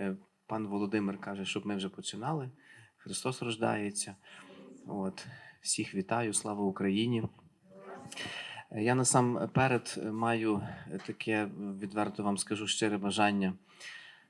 Е, Пан Володимир каже, щоб ми вже починали. Христос рождається. От. Всіх вітаю, слава Україні. Е, Я насамперед маю таке, відверто вам скажу, щире бажання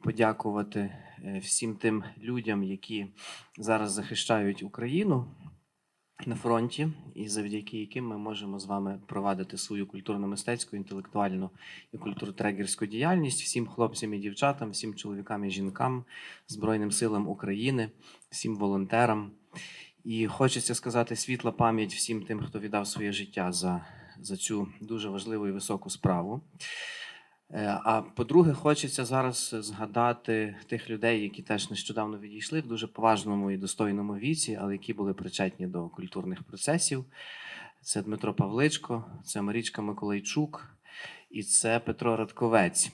подякувати е, всім тим людям, які зараз захищають Україну на фронті, і завдяки яким ми можемо з вами провадити свою культурно-мистецьку, інтелектуальну і культуротрегерську діяльність всім хлопцям і дівчатам, всім чоловікам і жінкам, Збройним силам України, всім волонтерам. І хочеться сказати світла пам'ять всім тим, хто віддав своє життя за, за цю дуже важливу і високу справу. Е, А по-друге, хочеться зараз згадати тих людей, які теж нещодавно відійшли в дуже поважному і достойному віці, але які були причетні до культурних процесів. Це Дмитро Павличко, це Марічка Миколайчук і це Петро Радковець.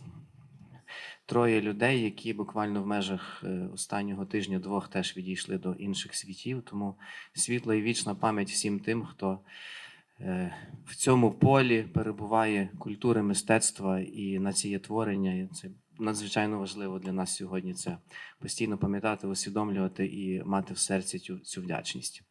Троє людей, які буквально в межах е, останнього тижня-двох теж відійшли до інших світів. Тому світла і вічна пам'ять всім тим, хто в цьому полі перебуває культури, мистецтва і націєтворення. І Це надзвичайно важливо для нас сьогодні. Це постійно пам'ятати, усвідомлювати і мати в серці цю, цю вдячність.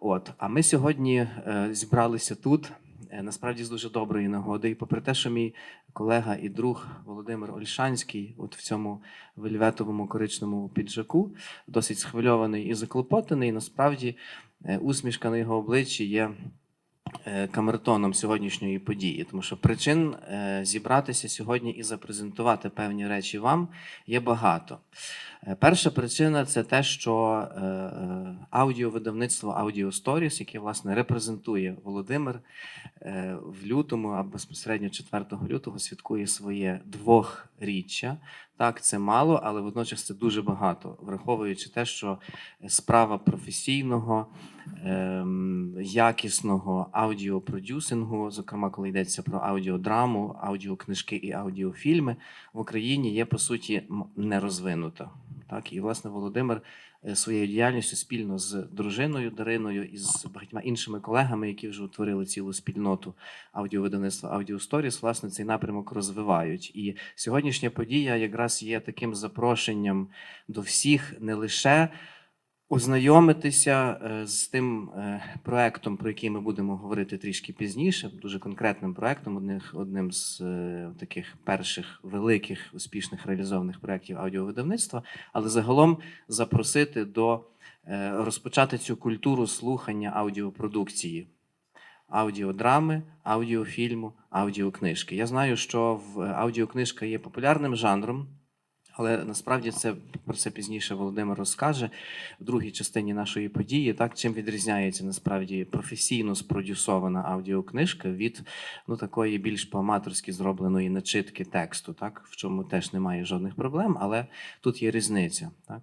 От, а ми сьогодні е, зібралися тут. е, Насправді з дуже доброї нагоди, і попри те, що мій колега і друг Володимир Ольшанський, от в цьому вельветовому коричневому піджаку, досить схвильований і заклопотаний. Насправді, е, усмішка на його обличчі є е, камертоном сьогоднішньої події, тому що причин е, зібратися сьогодні і запрезентувати певні речі вам є багато. Е, Перша причина це те, що е, е, аудіовидавництво Audio Stories, яке власне репрезентує Володимир, е, в лютому, а безпосередньо 4 лютого святкує своє двохріччя. Так, це мало, але водночас це дуже багато, враховуючи те, що справа професійного, ем, якісного аудіопродюсингу, зокрема, коли йдеться про аудіодраму, аудіокнижки і аудіофільми, в Україні є по суті м- не розвинута. Так, і власне Володимир е, своєю діяльністю спільно з дружиною Дариною і з багатьма іншими колегами, які вже утворили цілу спільноту аудіовидавництва Аудіосторіс, власне, цей напрямок розвивають. І сьогоднішня подія якраз є таким запрошенням до всіх не лише ознайомитися е, з тим е, проектом, про який ми будемо говорити трішки пізніше, дуже конкретним проектом, одним з е, таких перших великих успішних реалізованих проєктів аудіовидавництва, але загалом запросити до розпочати цю культуру слухання аудіопродукції. Аудіодрами, аудіофільму, аудіокнижки. Я знаю, що в аудіокнижка є популярним жанром, але насправді це про це пізніше Володимир розкаже в другій частині нашої події. Так чим відрізняється насправді професійно спродюсована аудіокнижка від ну такої більш по-аматорськи зробленої начитки тексту, так в чому теж немає жодних проблем, але тут є різниця. Так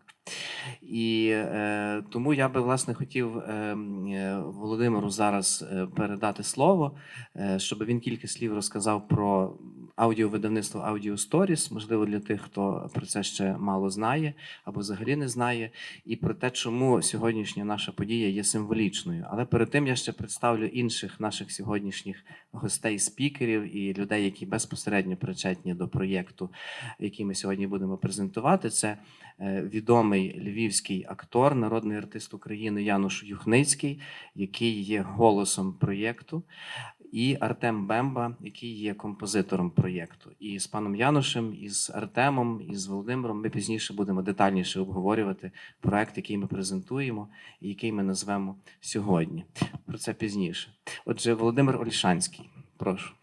і е, тому я би власне хотів е, е, Володимиру зараз е, передати слово, е, щоб він кілька слів розказав про аудіовидавництво Audio Stories, можливо, для тих, хто про це ще мало знає або взагалі не знає, і про те, чому сьогоднішня наша подія є символічною. Але перед тим я ще представлю інших наших сьогоднішніх гостей, спікерів і людей, які безпосередньо причетні до проєкту, який ми сьогодні будемо презентувати. Це е, відомий львівський актор, народний артист України Януш Юхницький, який є голосом проєкту, і Артем Бемба, який є композитором проєкту. І з паном Янушем, і з Артемом, і з Володимиром ми пізніше будемо детальніше обговорювати проект, який ми презентуємо, і який ми назвемо сьогодні. Про це пізніше. Отже, Володимир Ольшанський, прошу.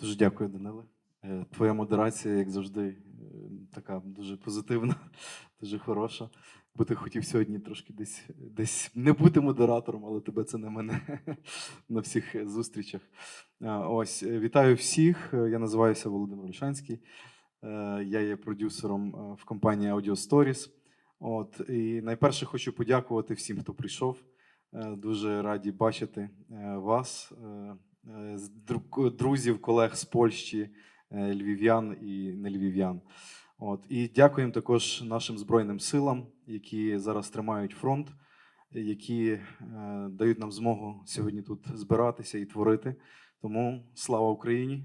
Дуже дякую, Даниле. Е, Твоя модерація, як завжди, е, така дуже позитивна, дуже хороша. Бо ти хотів сьогодні трошки десь, десь не бути модератором, але тебе це не мене на всіх зустрічах. Ось, е, вітаю всіх. Е, Я називаюся Володимир Ольшанський. Е, Я є продюсером в компанії Audio Stories. От, і найперше хочу подякувати всім, хто прийшов. Дуже раді бачити вас. друзів, колег з Польщі, львів'ян і не львів'ян. От і дякуємо також нашим збройним силам, які зараз тримають фронт, які е, дають нам змогу сьогодні тут збиратися і творити. Тому слава Україні!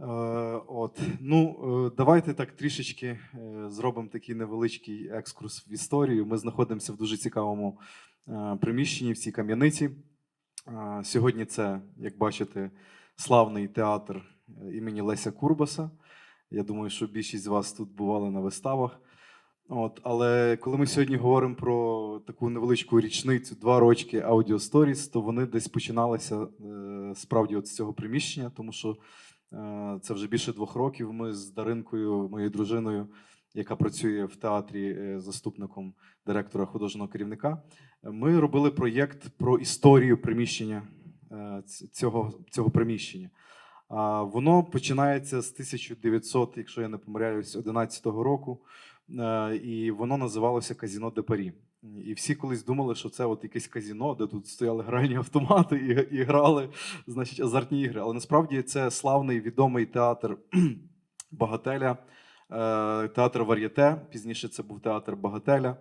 Е, От, ну, е, давайте так трішечки е, зробимо такий невеличкий екскурс в історію. Ми знаходимося в дуже цікавому е, приміщенні в цій кам'яниці. Е, Сьогодні це, як бачите, славний театр е, імені Леся Курбаса. Я думаю, що більшість з вас тут бували на виставах. От, але коли ми сьогодні говоримо про таку невеличку річницю, два рочки Audio Stories, то вони десь починалися е, справді от з цього приміщення, тому що е, це вже більше двох років. Ми з Даринкою, моєю дружиною, яка працює в театрі е, заступником директора художнього керівника, ми робили проєкт про історію приміщення цього, цього приміщення. Воно починається з 1900, якщо я не помиляюсь, 11 року. Е, і воно називалося Казіно де Парі. І всі колись думали, що це от якесь казіно, де тут стояли гральні автомати і, і грали значить, азартні ігри. Але насправді це славний відомий театр Багателя, е, театр Вар'єте. Пізніше це був театр Багателя. Е,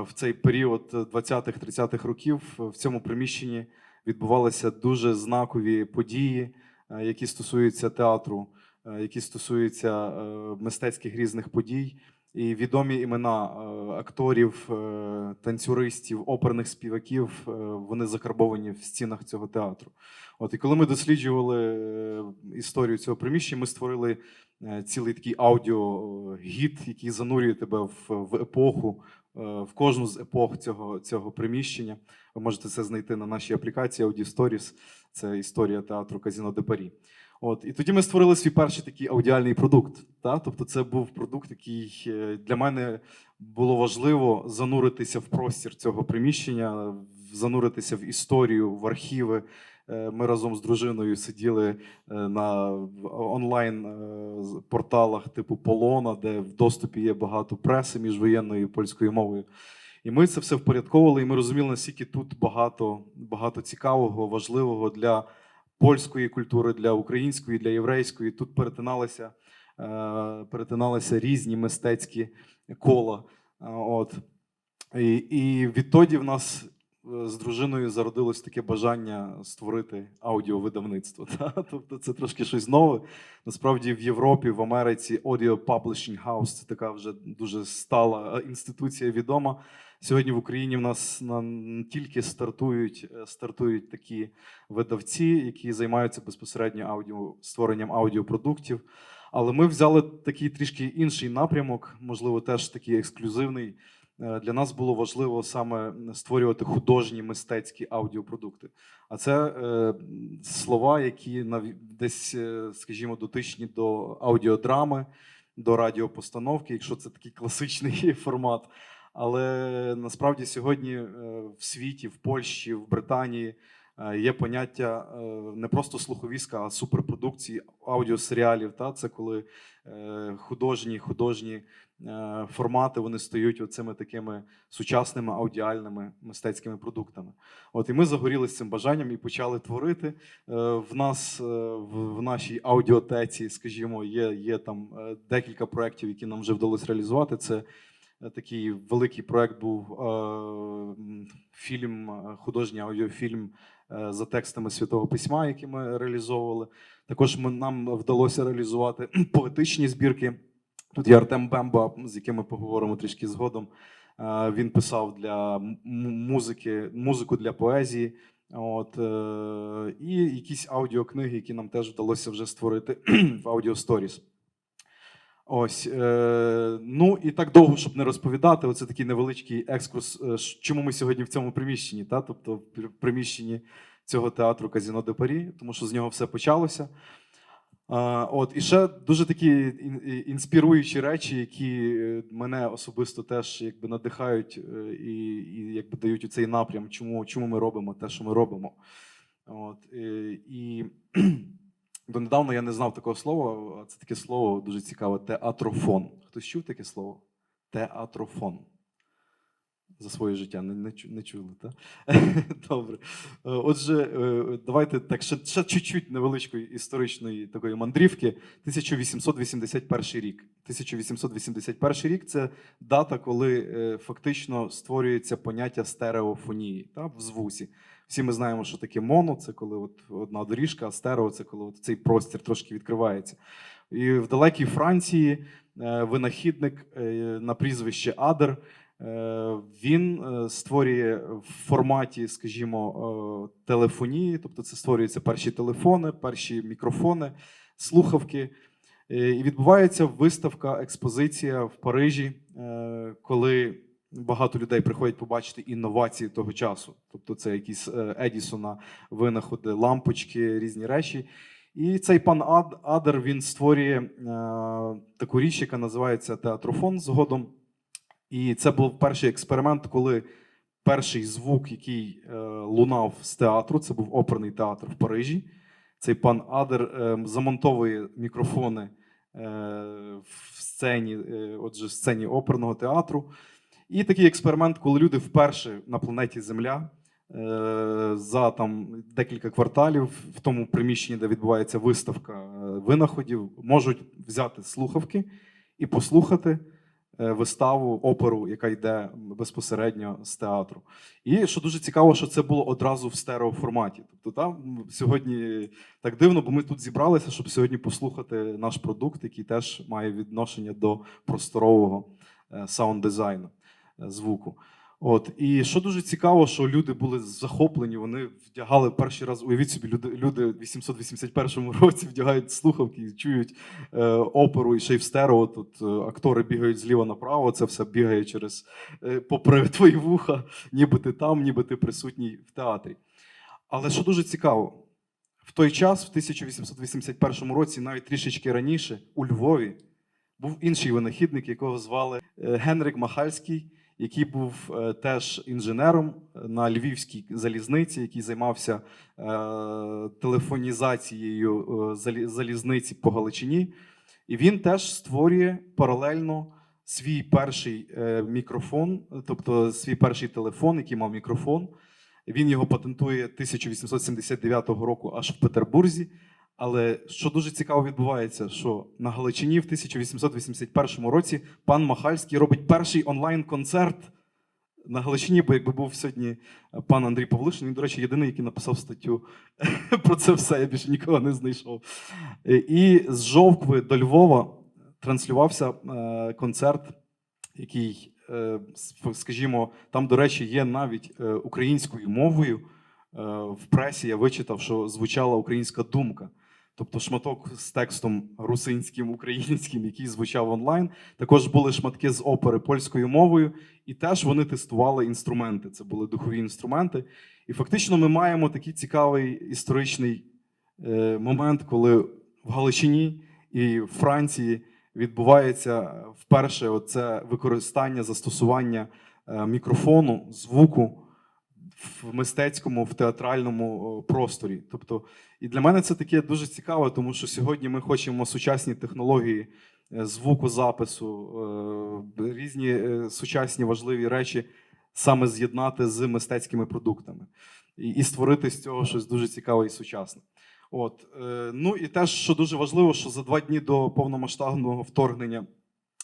В цей період 20-30-х років в цьому приміщенні відбувалися дуже знакові події, які стосуються театру, е, які стосуються е, мистецьких різних подій. І відомі імена е, акторів, е, танцюристів, оперних співаків, е, вони закарбовані в стінах цього театру. От і коли ми досліджували е, історію цього приміщення, ми створили е, цілий такий аудіогід, який занурює тебе в, в епоху, е, в кожну з епох цього, цього приміщення. Ви можете це знайти на нашій аплікації Audio Stories. Це історія театру Казіно де Парі. От і тоді ми створили свій перший такий аудіальний продукт. Та? Тобто, це був продукт, який е, для мене було важливо зануритися в простір цього приміщення, зануритися в історію, в архіви. Е, Ми разом з дружиною сиділи е, на онлайн порталах типу Полона, де в доступі є багато преси міжвоєнної і польською мовою. І ми це все впорядковували, і ми розуміли, наскільки тут багато, багато цікавого, важливого для польської культури, для української, для єврейської. Тут перетиналися, е, перетиналися різні мистецькі кола. Е, От. І, і відтоді в нас з дружиною зародилось таке бажання створити аудіовидавництво. Та? Тобто це трошки щось нове. Насправді в Європі, в Америці Audio Publishing House це така вже дуже стала е, інституція відома. Сьогодні в Україні в нас на, тільки стартують, е, стартують такі видавці, які займаються безпосередньо аудіо, створенням аудіопродуктів. Але ми взяли такий трішки інший напрямок, можливо, теж такий ексклюзивний. Е, Для нас було важливо саме створювати художні мистецькі аудіопродукти. А це е, слова, які десь, е, скажімо, дотичні до аудіодрами, до радіопостановки, якщо це такий класичний формат. Але насправді сьогодні в світі, в Польщі, в Британії є поняття не просто слуховіска, а суперпродукції аудіосеріалів. Та? Це коли художні, художні формати вони стають оцими такими сучасними аудіальними мистецькими продуктами. От і ми загорілися цим бажанням і почали творити. Е, В нас е, в, нашій аудіотеці, скажімо, є, є там е, декілька проєктів, які нам вже вдалося реалізувати. Це е, такий великий проєкт був е, фільм, е, художній аудіофільм е, за текстами Святого Письма, який ми реалізовували. Також ми, нам вдалося реалізувати поетичні збірки. Тут є Артем Бемба, з яким ми поговоримо трішки згодом. Е, Він писав для музики, музику для поезії. От, е, і якісь аудіокниги, які нам теж вдалося вже створити в Audio Stories. Ось, е, ну і так довго, щоб не розповідати, оце такий невеличкий екскурс, чому ми сьогодні в цьому приміщенні, та? тобто в приміщенні цього театру Казіно де Парі, тому що з нього все почалося. От, і ще дуже такі інспіруючі речі, які е, мене особисто теж якби надихають е, і, і якби дають у цей напрям, чому, чому ми робимо те, що ми робимо. От, е, і донедавна я не знав такого слова, це таке слово дуже цікаве театрофон. Хтось чув таке слово? Театрофон. За своє життя не, не, не чули, так? Добре. Е, Отже, е, давайте так ще, ще чуть-чуть невеличкої історичної такої мандрівки. 1881 рік. 1881 рік це дата, коли е, фактично створюється поняття стереофонії та, в звуці. Всі ми знаємо, що таке моно, це коли от одна доріжка, а стерео це коли от цей простір трошки відкривається. І в далекій Франції винахідник на прізвище Адер. Е, Він е, створює в форматі, скажімо, е, телефонії, тобто це створюються перші телефони, перші мікрофони, слухавки. І відбувається виставка, експозиція в Парижі, коли багато людей приходять побачити інновації того часу. Тобто, це якісь Едісона винаходи, лампочки, різні речі. І цей пан Ад, Адер він створює таку річ, яка називається театрофон згодом. І це був перший експеримент, коли перший звук, який е, лунав з театру, це був оперний театр в Парижі. Цей пан Адер е, замонтовує мікрофони е, в сцені, е, отже, в сцені оперного театру. І такий експеримент, коли люди вперше на планеті Земля е, за там декілька кварталів в тому приміщенні, де відбувається виставка е, винаходів, можуть взяти слухавки і послухати виставу, оперу, яка йде безпосередньо з театру. І що дуже цікаво, що це було одразу в стереоформаті. Тобто там сьогодні так дивно, бо ми тут зібралися, щоб сьогодні послухати наш продукт, який теж має відношення до просторового е, саунд-дизайну е, звуку. От і що дуже цікаво, що люди були захоплені. Вони вдягали перший раз. Уявіть собі, люди, люди в 881 році вдягають слухавки і чують е, оперу і ще й в стерео. Тут е, актори бігають зліва направо. Це все бігає через е, попри твої вуха, ніби ти там, ніби ти присутній в театрі. Але що дуже цікаво, в той час, в 1881 році, навіть трішечки раніше, у Львові був інший винахідник, якого звали е, Генрик Махальський, який був е, теж інженером на львівській залізниці, який займався е, телефонізацією е, залізниці по Галичині. І він теж створює паралельно свій перший е, мікрофон, тобто свій перший телефон, який мав мікрофон. Він його патентує 1879 року аж в Петербурзі. Але що дуже цікаво відбувається, що на Галичині в 1881 році пан Махальський робить перший онлайн-концерт на Галичині, бо якби був сьогодні пан Андрій Павлишин, він, до речі, єдиний, який написав статтю про це все. Я більше нікого не знайшов. Е, І з Жовкви до Львова транслювався е, концерт, який, е, скажімо, там, до речі, є навіть е, українською мовою. Е, В пресі я вичитав, що звучала українська думка. Тобто шматок з текстом русинським, українським, який звучав онлайн. Також були шматки з опери польською мовою, і теж вони тестували інструменти. Це були духові інструменти. І фактично ми маємо такий цікавий історичний е, момент, коли в Галичині і в Франції відбувається вперше оце використання застосування е, мікрофону, звуку в мистецькому, в театральному просторі. Тобто, і для мене це таке дуже цікаво, тому що сьогодні ми хочемо сучасні технології е, звукозапису, е, різні е, сучасні важливі речі саме з'єднати з мистецькими продуктами і, і створити з цього щось дуже цікаве і сучасне. От, е, ну і теж, що дуже важливо, що за два дні до повномасштабного вторгнення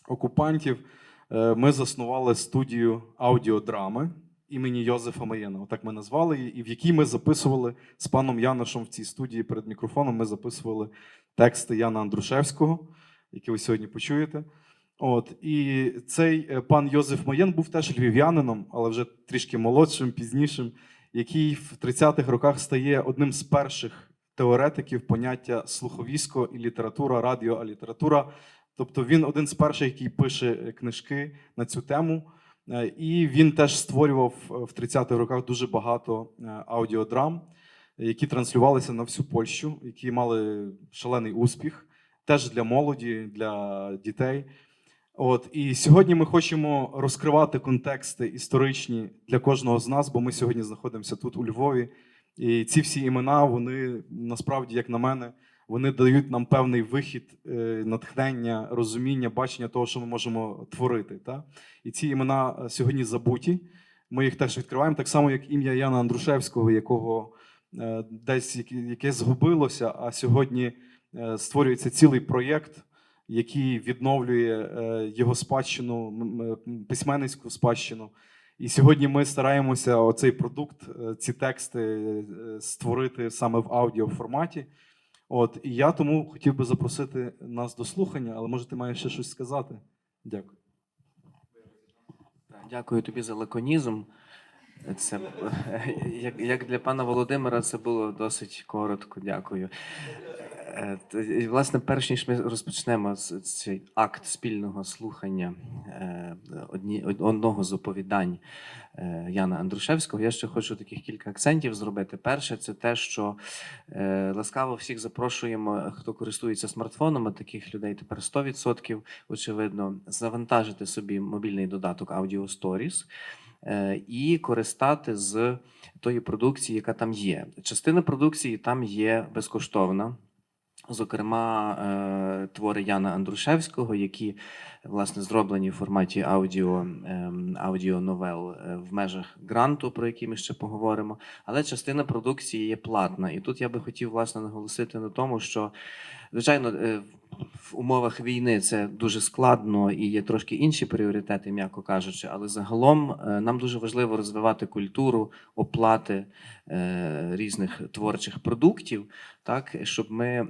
окупантів е, ми заснували студію аудіодрами імені Йозефа Маєна. Отак ми назвали її, і в якій ми записували з паном Яношем в цій студії перед мікрофоном. Ми записували тексти Яна Андрушевського, які ви сьогодні почуєте. От і цей е, пан Йозеф Маєн був теж львів'янином, але вже трішки молодшим, пізнішим, який в 30-х роках стає одним з перших теоретиків поняття слуховісько і література, радіо, а література. Тобто він один з перших, який пише е, книжки на цю тему. Е, І він теж створював е, в 30-х роках дуже багато е, аудіодрам, які транслювалися на всю Польщу, які мали шалений успіх, теж для молоді, для дітей. От і сьогодні ми хочемо розкривати контексти історичні для кожного з нас, бо ми сьогодні знаходимося тут у Львові. І ці всі імена, вони насправді, як на мене, вони дають нам певний вихід, е, натхнення, розуміння, бачення того, що ми можемо творити. Та? І ці імена е, сьогодні забуті. Ми їх теж відкриваємо, так само, як ім'я Яна Андрушевського, якого е, десь яке- згубилося, а сьогодні створюється цілий проєкт, який відновлює його спадщину, письменницьку спадщину. І сьогодні ми стараємося оцей продукт, ці тексти створити саме в аудіоформаті. От, і я тому хотів би запросити нас до слухання, але може ти маєш ще щось сказати? Дякую. Дякую тобі за лаконізм. Це як, як для пана Володимира, це було досить коротко. Дякую. Е, Власне, перш ніж ми розпочнемо цей акт спільного слухання е, одного з оповідань е, Яна Андрушевського, я ще хочу таких кілька акцентів зробити. Перше, це те, що ласкаво всіх запрошуємо, хто користується смартфоном, таких людей тепер 100%, очевидно, завантажити собі мобільний додаток Audio Stories і користати з тої продукції, яка там є. Частина продукції там є безкоштовна. Зокрема, е, твори Яна Андрушевського, які власне зроблені в форматі аудіо, ем, аудіоновел е, в межах гранту, про який ми ще поговоримо. Але частина продукції є платна. І тут я би хотів власне наголосити на тому, що звичайно е, в умовах війни це дуже складно і є трошки інші пріоритети, м'яко кажучи. Але загалом нам дуже важливо розвивати культуру оплати різних творчих продуктів, так щоб ми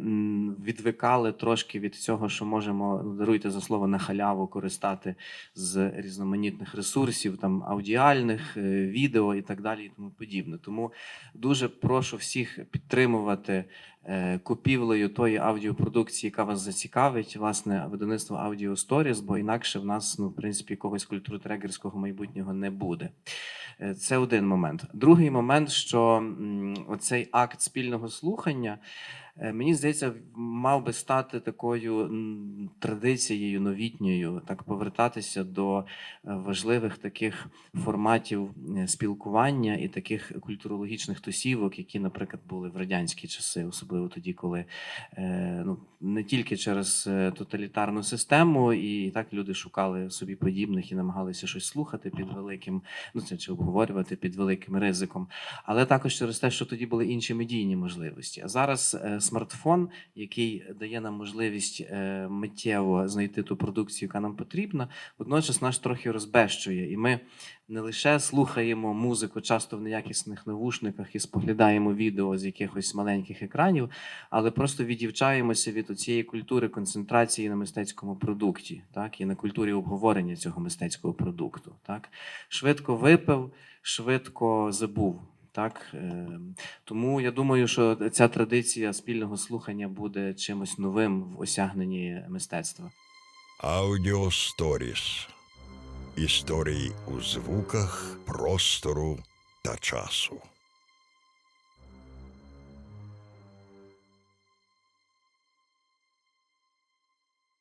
відвикали трошки від цього, що можемо ну, даруйте за слово на халяву користати з різноманітних ресурсів, там аудіальних, е, відео і так далі, і тому подібне. Тому дуже прошу всіх підтримувати купівлею тої аудіопродукції, яка вас зацікавить, власне, видавництво Audio Stories, бо інакше в нас, ну, в принципі, якогось культуротрегерського майбутнього не буде. Е, Це один момент. Другий момент, що оцей акт спільного слухання, е, мені здається, мав би стати такою традицією новітньою, так повертатися до е, важливих таких форматів е, спілкування і таких культурологічних тусівок, які, наприклад, були в радянські часи, особливо тоді, коли е, ну, не тільки через е, тоталітарну систему, і так люди шукали собі подібних і намагалися щось слухати під великим, ну це чи обговорювати під великим ризиком, але також через те, що тоді були інші медійні можливості. А зараз е, смартфон, який дає нам можливість е, миттєво знайти ту продукцію, яка нам потрібна, водночас нас трохи розбещує, і ми не лише слухаємо музику часто в неякісних навушниках і споглядаємо відео з якихось маленьких екранів, але просто відівчаємося від цієї культури концентрації на мистецькому продукті, так і на культурі обговорення цього мистецького продукту. Так швидко випив, швидко забув. Так Е, тому я думаю, що ця традиція спільного слухання буде чимось новим в осягненні мистецтва. Аудіо Сторіс. Історії у звуках, простору та часу.